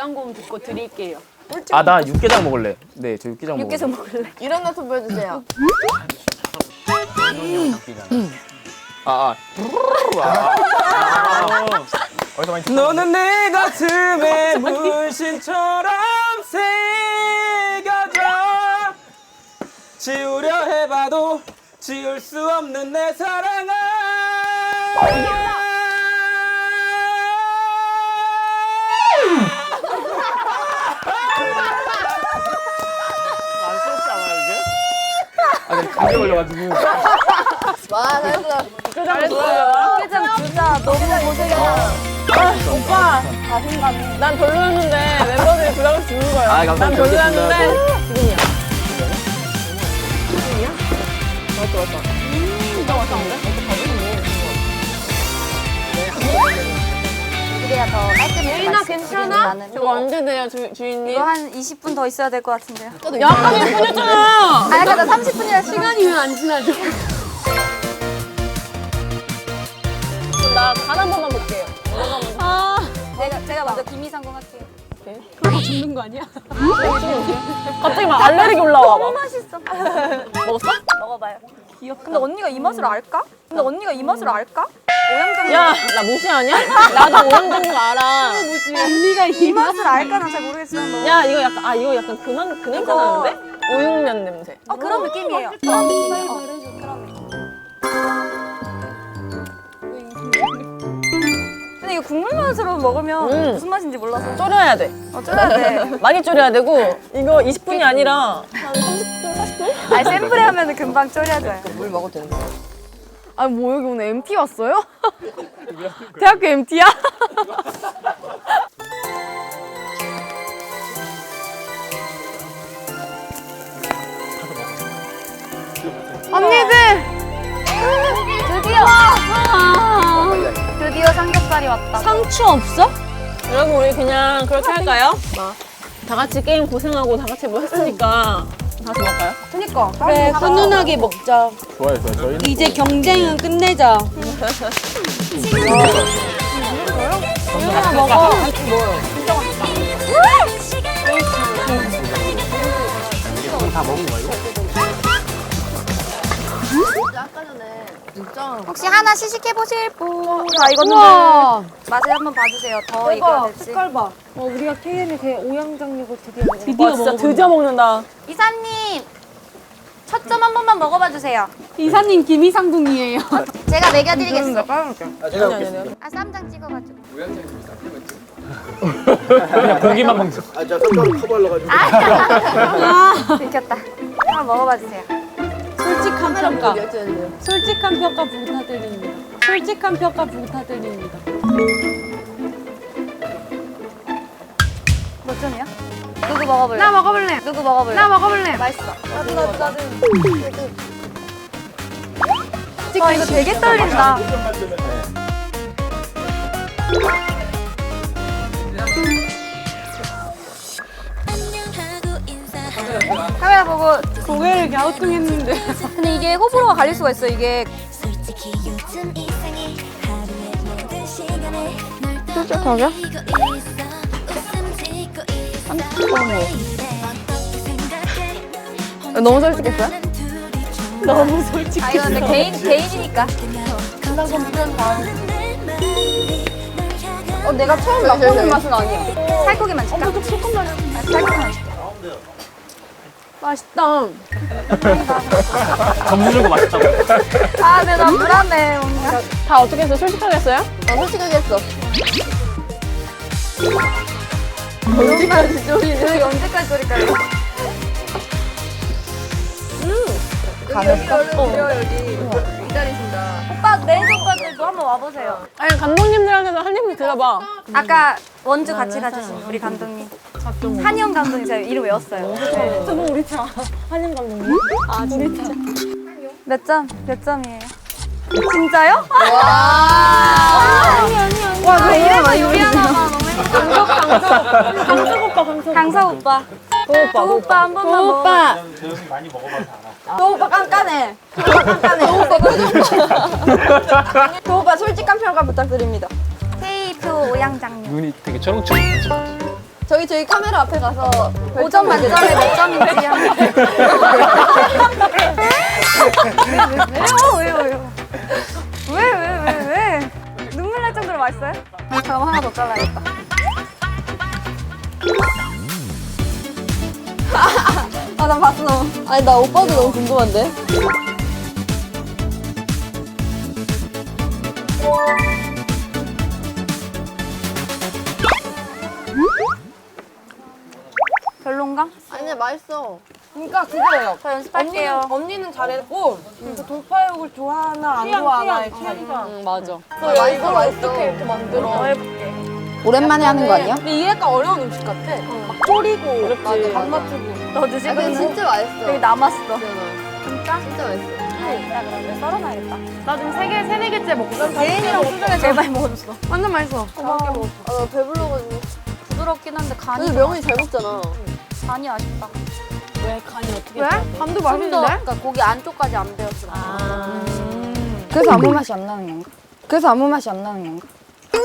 육단고음 듣고 드릴게요. 아 나 육개장 먹을래. 네, 저 육개장 먹을래. 육개장 먹을래. 일어나 투표해주세요. 아, 아. 어디서 많이 너는 내 가슴에 문신처럼 새겨져 지우려 해봐도 지울 수 없는 내 사랑아 아, 내가 감기 걸려가지고. 와, 잘했어. 육개장 주자. 너무 고생했다. 오빠, 난 별로였는데 멤버들이 부담을 주는 거야. 아, 감사합니다. 난 별로였는데 알겠습니다. 지금이야. 지금이야? 맞다, 맞다. 진짜 맛있는데? 그래야 더 깔끔해. 예인아 괜찮아? 저거 언제 돼요, 주, 주인님? 이거 한 20분 더 있어야 될 것 같은데요. 약간 예쁜했잖아. 아, 약간 나 30분이라 시간이. 왜 안 지나죠? 나간 한 번만 볼게요. 아, 내가, 제가 먼저 김이상공 할게요. 갑자기 막 알레르기 올라와. 막. 맛있어. 먹었어? 먹어봐요. 근데 언니가 이 맛을 알까? 근데 언니가 이 맛을 알까? 오양장 야, 나 무시하냐? 나도 오염된 거 알아. 이 맛을 알까? 난잘 모르겠어요. 뭐. 야, 이거 약간, 아, 이거 약간 그만, 그 냄새 이거- 나는데? 우육면 냄새. 어, 그런 느낌이에요. 그런 느낌이에요. 어, 그런 느낌. 근데 이거 국물 맛으로 먹으면 음. 무슨 맛인지 몰라서 졸여야 돼. 어, 쫄아야 돼. 많이 졸여야 되고, 이거 20분이 아니라 한 30분, 40분? 아니 샘플에 하면 금방 졸여져요. 물 먹어도 되는 거 아, 뭐 여기 오늘 MT 왔어요? 대학교 MT야? 언니들! 드디어 드디어 삼겹살이 왔다. 상추 없어? 여러분 우리 그냥 그렇게 할까요? 다 같이 게임 고생하고 다 같이 뭐 했으니까 다 같이 먹을까요? 그니까. 그래 훈훈하게 먹자. 좋아요, 좋아요. 저희는 이제 경쟁은 끝내자. 하나 먹어. 다 먹은 거예요? 아까 전에 진짜 혹시 하나 시식해 보실 분? 자 이거는 맛을 한번 봐주세요. 더 익어야 될지. 색깔 봐. 어, 우리가 KM의 그 오양장육을 드디어 먹어. 와 진짜 드디어 먹는다 이사님 첫점 한 번만 먹어봐 주세요. 이사님 김이상궁이에요. 제가 먹여드리겠습니다. 아, 제가 먹겠습니다. 아 쌈장 찍어가지고. 그냥 고기만 먹자. 아, 저 깜짝 커버하려가지고. 들켰다. 한번 먹어봐 주세요. 솔직한 평가. 솔직한 평가 부탁드립니다. 솔직한 평가 부탁드립니다. 몇 점이야? 누구 먹어볼래? 나 먹어볼래. 누구 먹어볼래? 나 먹어볼래. 맛있어. 나도 나도 나도. 아 이거 되게 떨린다. 카메라 보고 고개를 갸우뚱했는데. 근데 이게 호불호가 갈릴 수가 있어 이게 솔직히 요즘 이상해 하루의 모든 시간에 널 떠올리고 생각해 너무 솔직했어요? 너무 아 이거 근데 개인 개인이니까 어 내가 처음 맛보는 맛은 아니야 살코기만 줄까? 어, 조금만 아, 살코기만 줄까? 맛있다 점수 주고 맛있다고. 아 근데 나 불안해 다 어떻게 했어요? 솔직하게 했어요? 나 솔직하게 했어. 언제까지 졸이 여기 언제까지 졸일까요? 가볍다. 어. 여기. 기다리신다. 오빠 랜선까지도 한번 와보세요. 아니 감독님들한테도 한 입을 들어봐. 아까 원주 같이 가주신 우리 감독님. 한영 감독님 제가 이름 외웠어요. 저도 우리 차. 한임 감독님. 아 진짜. 몇 점? 몇 점이에요? 진짜요? 와. 아니 아니 아니. 와, 너 이래서 요리 하나 봐 너무 행복해 강석 오빠 강석 강석 오빠 도 오빠 도 오빠 한 번만 먹어 오빠. 도 오빠 깐깐해. 도 오빠 깐깐해. 도 오빠 도 오빠 솔직한 평가 부탁드립니다. 표 오양장님. 눈이 되게 초롱초롱. 저희 저희 카메라 앞에 가서 5점 만점에 몇 점인지 한번. 왜요, 왜요, 왜요? 왜, 왜, 왜, 왜? 눈물 날 정도로 맛있어요? 그럼 하나 더 잘라야겠다. 아 나 봤어. 아니 나 오빠도 너무 궁금한데. 별론가? 아니야 맛있어. 그러니까 그거예요. 저 연습할게요. 언니는 잘했고 그 돌파육을 좋아하나 안 좋아하나의 차이. 응, 맞아. 너 맛있어 맛있어. 이렇게 만들어. 오랜만에 하는 거 아니야? 근데 이게 약간 어려운 음식 같아. 막 졸이고, 어렵지. 맞아. 맞추고. 너아 드시고 근데 진짜 맛있어. 여기 남았어. 진짜? 진짜 맛있어. 다행이다, 그러면 썰어놔야겠다. 나 지금 세 개, 세네 개째 먹고 개인이랑 수정이 제일 많이 먹어줬어. 완전 맛있어. 아 나 배불러가지고. 부드럽긴 한데 간이 근데 명훈이 잘 먹잖아. 간이 아쉽다. 왜 간이 어떻게 왜? 돼야 돼? 간도 좀 더, 맛있는데? 그러니까 고기 안쪽까지 안 배웠어. 아. 그래서 아무 맛이 안 나는 건가? 그래서 아무 맛이 안 나는 건가?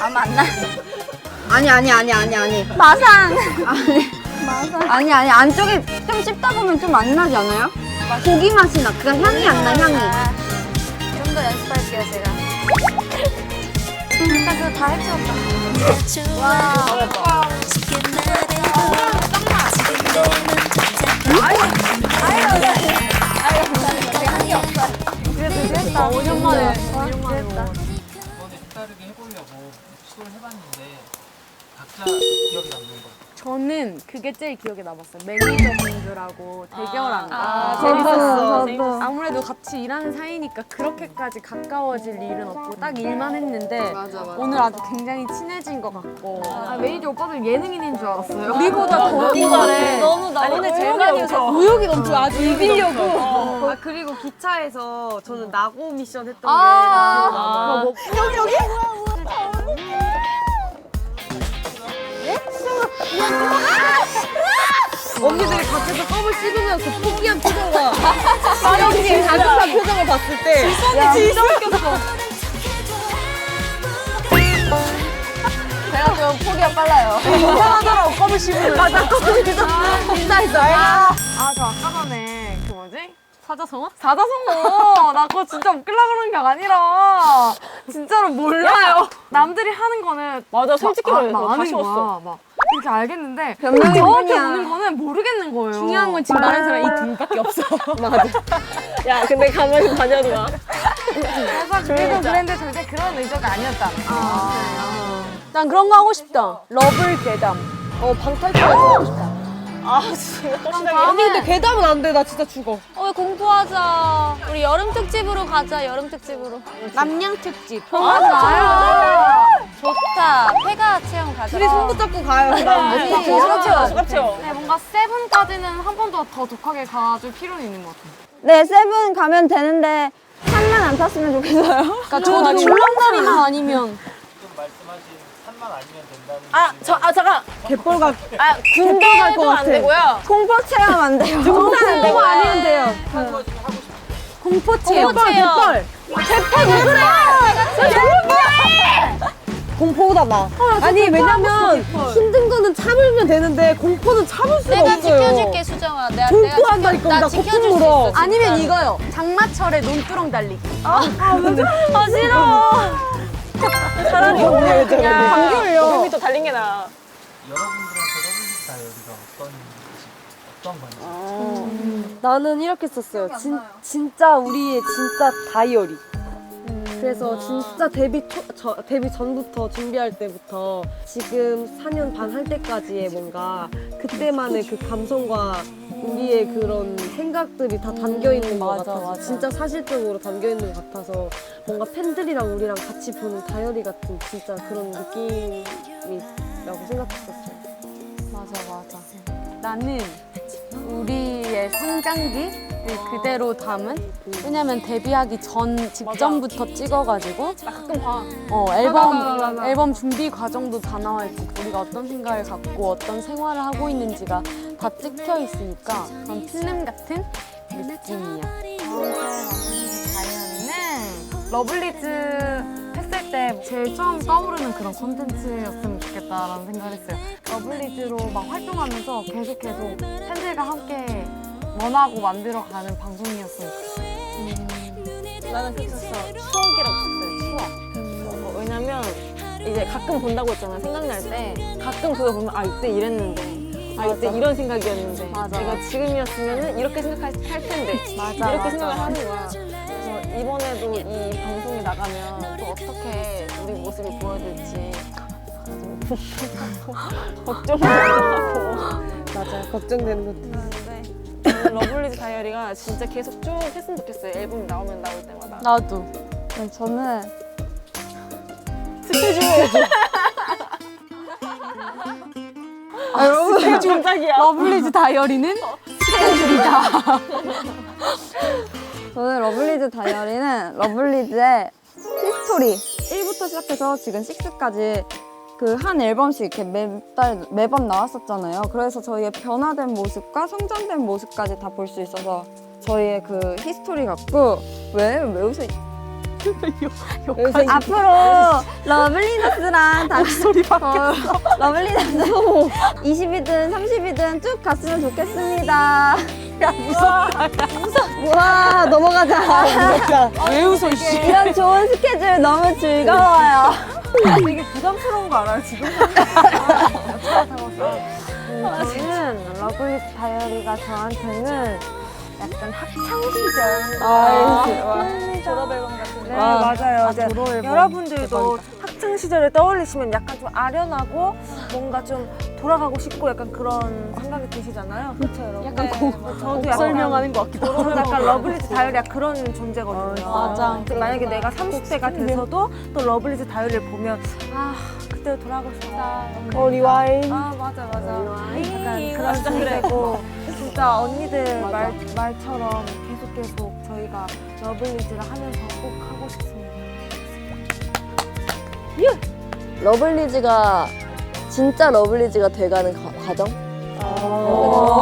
아마 안 나. 아니 아니 아니 아니 아니 마상. 아니 아니 안쪽에 좀 씹다 보면 좀 안 나지 않아요? 고기 맛이 나. 그냥 향이 안 나 향이. 좀 더 연습할게요, 제가. 일단 그거 다 해치웠다. 와. 각자 기억에 남는 거. 저는 그게 제일 기억에 남았어요. 매니저 분들하고 대결하는 거. 아, 재밌었어. 재밌었어. 아무래도 같이 일하는 사이니까 그렇게까지 가까워질 일은 없고 딱 일만 했는데 맞아 맞아. 오늘 아주 굉장히 친해진 것 같고 아, 매니저 오빠들 예능인인 줄 알았어요. 우리보다 더 잘해. 너무 나 오늘 제일 많이 웃어. 의욕이 넘쳐 아주 이기려고. 아, 그리고 기차에서 저는 나고 미션 했던 아. 게 기억나. 뭐, 여기 여기. 언니들이 밖에서 껌을 씹으면서 포기한 표정과 사령님 다급한 표정을 봤을 때 진짜 웃겼어. 제가 좀 포기가 빨라요. 이상하더라고 껌을 씹으면 맞아 껌을 씹으면 진짜했어. 아 저 아까 전에 그 뭐지? 사자성어? 사자성어 나 그거 진짜 웃기려고 그런 게 아니라 진짜로 몰라요 남들이 하는 거는 맞아, 솔직히 막, 말해. 막나 아는 거야. 막 이렇게 알겠는데 변명이 저한테. 오는 거는 모르겠는 거예요 중요한 건 지금 말하는 사람 이 둘밖에 없어. 맞아. 야, 근데 가만히 다녀도 봐. 그래서 그래도 그랬는데 절대 그런 의도가 아니었잖아 난 그런 거 하고 싶다. 러블 괴담. 어, 방탈출해서 하고 싶다. 아, 진짜. 아니 근데 괴담은 안 돼 나 진짜 죽어 어 공부하자. 우리 여름 특집으로 가자. 여름 특집으로. 남양 특집 아, 좋아요. 좋다. 폐가 체험 가자. 둘이 손 붙잡고 가요 아니, 그렇죠. 그렇죠. 네, 뭔가 세븐까지는 한 번 더 더 독하게 가줄 필요는 있는 것 같아요 네 세븐 가면 되는데 산만 안 탔으면 좋겠어요. 그러니까 저도 출렁다리만 아니면. 지금 말씀하신 산 만 아니면 된다는 아, 저, 아, 잠깐. 갯벌가 아, 군대도 안 되고요. 공포 체험 안 돼요. 등산은 되고. 아니면 돼요 거 지금 하고 싶은 공포 체험. 갯벌 공포보다 나. 아니 왜냐면 힘든 거는 참으면 되는데 공포는 참을 수가 내가 없어요. 지켜줄게 수정아. 내가 공포한다니까 내가 나 지켜- 나 거품 지켜줄 수 물어. 있어. 아니면 이거요. 장마철에 논두렁 달리기. 아, 싫어. 차라리 오늘 그냥 감귤요. 500m 달린 게 나아. 여러분들한테 러블리즈 다이어리가 어떤 어떤 건지 나는 이렇게 썼어요. 진, 진짜 우리의 진짜 다이어리. 그래서 진짜 데뷔 초, 저, 데뷔 전부터 준비할 때부터 지금 4년 반 할 때까지의 뭔가 그때만의 그 감성과 우리의 그런 생각들이 다 담겨 있는 것 맞아, 같아서 맞아. 진짜 사실적으로 담겨 있는 것 같아서 뭔가 팬들이랑 우리랑 같이 보는 다이어리 같은 진짜 그런 느낌이라고 생각했었죠. 맞아 맞아 나는 우리의 성장기를 그대로 담은 왜냐면 데뷔하기 전 직전부터 찍어가지고 가끔 봐. 어 앨범 앨범 준비 과정도 다 나와 있고 우리가 어떤 생각을 갖고 어떤 생활을 하고 있는지가 다 찍혀 있으니까 그런 필름 같은 느낌이야. 다이어리는 러블리즈 했을 때 제일 처음 떠오르는 그런 콘텐츠였으면 좋겠다라는 생각을 했어요. 러블리즈로 막 활동하면서 계속 계속 팬들과 함께 원하고 만들어가는 방송이었으면 좋겠어요. 나는 그랬었어. 추억이라고 썼어요. 추억. 어, 왜냐면 이제 가끔 본다고 했잖아. 생각날 때 가끔 그거 보면 아 이때 이랬는데. 아 이때 이런 생각이었는데. 맞아. 내가 지금이었으면은 이렇게 생각할 할 텐데. 맞아, 이렇게 맞아. 생각을 하는 거야. 그래서 이번에도 이 방송이 나가면 또 어떻게 우리 모습이 보여질지 걱정도 하고. 맞아요. 걱정되는 것도. 하는데 저는 러블리즈 다이어리가 진짜 계속 쭉 했으면 좋겠어요. 앨범 나오면 나올 때마다. 나도. 네, 저는 깜짝이야. 러블리즈 다이어리는 저는 러블리즈 다이어리는 러블리즈의 히스토리 1부터 시작해서 지금 6까지 그 한 앨범씩 이렇게 매달 매번 나왔었잖아요. 그래서 저희의 변화된 모습과 성장된 모습까지 다 볼 수 있어서 저희의 그 히스토리 같고 왜왜 웃어? 앞으로 러블리너스랑 다 소리 바뀌었어. 러블리너스 20이든 30이든 쭉 갔으면 좋겠습니다. 야 무섭다. 무섭. 와 넘어가자. 왜 웃어, 씨. 이런 좋은 스케줄 너무 즐거워요. 되게 부담스러운 거 알아요, 지금? 저는 러블리즈 다이어리가 저한테는 약간 학창 시절. 아, 졸업 앨범 같은데. 네, 맞아요. 이제 졸업 앨범 여러분들도 학창 시절을 떠올리시면 약간 좀 아련하고 뭔가 좀 돌아가고 싶고 약간 그런 생각이 드시잖아요. 그렇죠, 여러분. 약간 저도 약간 설명하는 것 같기도 하고. 약간 러블리즈 다이어리가 그런 존재거든요. 맞아. 근데 만약에 내가 30대가 돼서도 또 러블리즈 다이어리를 보면 아 그때 돌아가고 싶다. 어, 리와인. 아 맞아 맞아. 약간 그런 존재고 진짜 언니들 말, 말처럼 계속 계속 저희가 러블리즈를 하면서 꼭 하고 싶습니다. 러블리즈가 진짜 러블리즈가 돼가는 과, 과정? 아,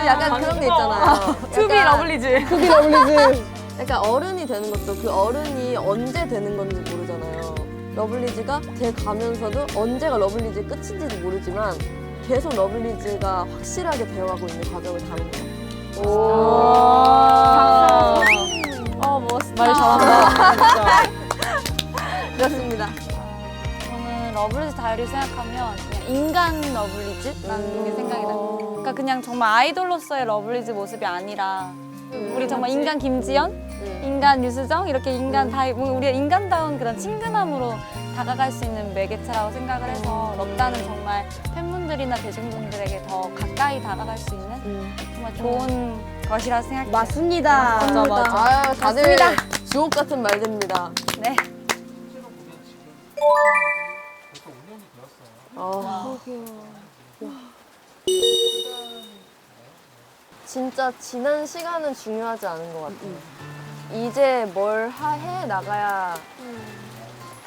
그 약간 그런 게 있잖아요. 투비 러블리즈. 그게 러블리즈. 약간 어른이 되는 것도 그 어른이 언제 되는 건지 모르잖아요. 러블리즈가 돼 가면서도 언제가 러블리즈 끝인지도 모르지만 계속 러블리즈가 확실하게 되어가고 있는 과정을 담은 것 같아요. 어, 멋있다. 말 잘한다. 그렇습니다. 저는 러블리즈 다이어리 생각하면 그냥 인간 러블리즈라는 게 생각이 나요. 그러니까 그냥 정말 아이돌로서의 러블리즈 모습이 아니라 우리 정말 인간 김지연, 인간 유수정 이렇게 인간 다이 뭔가 우리가 인간다운 그런 친근함으로 다가갈 수 있는 매개체라고 생각을 해서 럽다는 정말 팬분들이나 대중분들에게 더 가까이 다가갈 수 있는 정말 좋은 것이라 생각해요. 맞습니다. 맞아, 맞아. 아유, 다들 주옥 같은 말들입니다. 네. 벌써 5년이 되었어요. 진짜 지난 시간은 중요하지 않은 것 같아요. 이제 뭘 하- 해 나가야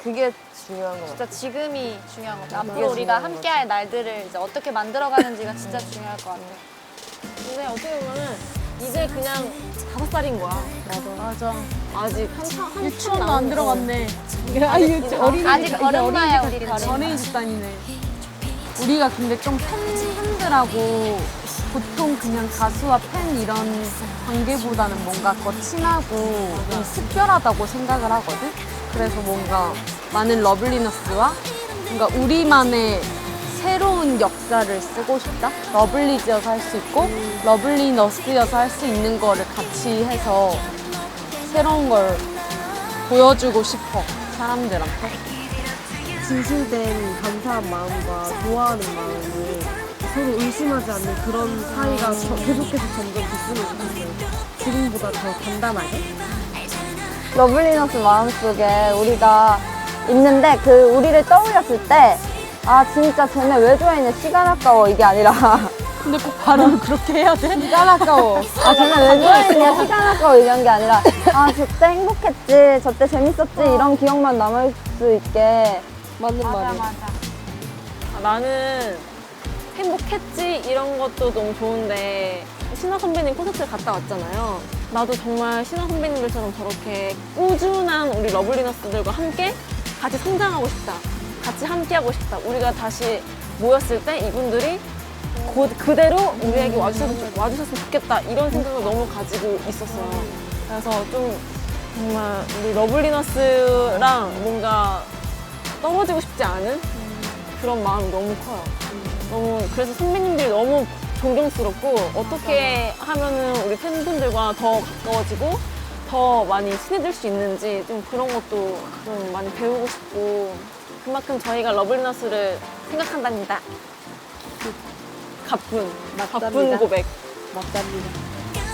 그게 중요한 것 같아요. 진짜 지금이 중요한 것 같아요. 앞으로 우리가 중요한 함께할 날들을 이제 어떻게 만들어가는지가 진짜 중요할 것 같아요. 근데 어떻게 보면은 이제 그냥 다섯 살인 거야. 맞아. 아 직 한참 유치원도 안 들어갔네. 아직 어른마야 우리 연예인 집단이네. 우리가 근데 좀 팬분들하고 보통 그냥 가수와 팬 이런 관계보다는 뭔가 더 친하고 좀 특별하다고 생각을 하거든. 그래서 뭔가 많은 러블리너스와 뭔가 우리만의 새로운 역사를 쓰고 싶다. 러블리즈여서 할 수 있고 러블리너스여서 할 수 있는 거를 같이 해서 새로운 걸 보여주고 싶어 사람들한테. 진실된 감사한 마음과 좋아하는 마음을 서로 의심하지 않는 그런 사이가 저- 계속해서 점점 됐으면 좋겠어요. 지금보다 더 단단하게. 러블리너스 마음속에 우리가 있는데 그 우리를 떠올렸을 때 아 진짜 쟤네 왜 좋아했냐 시간 아까워 이게 아니라 근데 꼭 발음을 그렇게 해야 돼? 시간 아까워 아 쟤네 왜 좋아했냐 시간 아까워 이런 게 아니라 아 저때 행복했지 저때 재밌었지 이런 기억만 남을 수 있게 맞는 말이에요. 아, 나는 행복했지 이런 것도 너무 좋은데 신화 선배님 콘서트 갔다 왔잖아요. 나도 정말 신화 선배님들처럼 저렇게 꾸준한 우리 러블리너스들과 함께 같이 성장하고 싶다. 같이 함께 하고 싶다. 우리가 다시 모였을 때 이분들이 곧 그대로 우리에게 와주셨으면, 좋- 와주셨으면 좋겠다. 이런 생각을 너무 가지고 있었어요. 그래서 좀 정말 우리 러블리너스랑 뭔가 떨어지고 싶지 않은 그런 마음이 너무 커요. 너무 그래서 선배님들이 너무 존경스럽고 어떻게 하면은 우리 팬분들과 더 가까워지고 더 많이 친해질 수 있는지 좀 그런 것도 좀 많이 배우고 싶고 그만큼 저희가 러블리너스를 생각한답니다. 가쁜 가쁜 고백.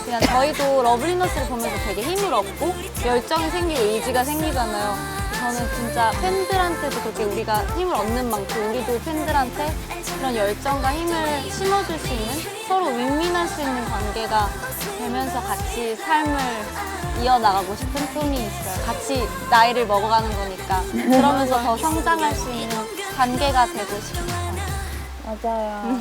그냥 저희도 러블리너스를 보면서 되게 힘을 얻고 열정이 생기고 의지가 생기잖아요. 저는 진짜 팬들한테도 그렇게 우리가 힘을 얻는 만큼 우리도 팬들한테 그런 열정과 힘을 심어줄 수 있는 서로 윈윈할 수 있는 관계가 되면서 같이 삶을 이어나가고 싶은 꿈이 있어요. 같이 나이를 먹어가는 거니까 그러면서 더 성장할 수 있는 관계가 되고 싶어요. 맞아요.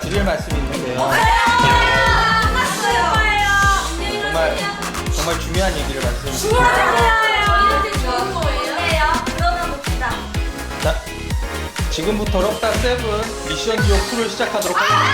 드릴 말씀이 있는데요. 정말 정말 중요한 얘기를 말씀드립니다. 자 지금부터 럽다 세븐 미션 지옥 2를 시작하도록 하겠습니다.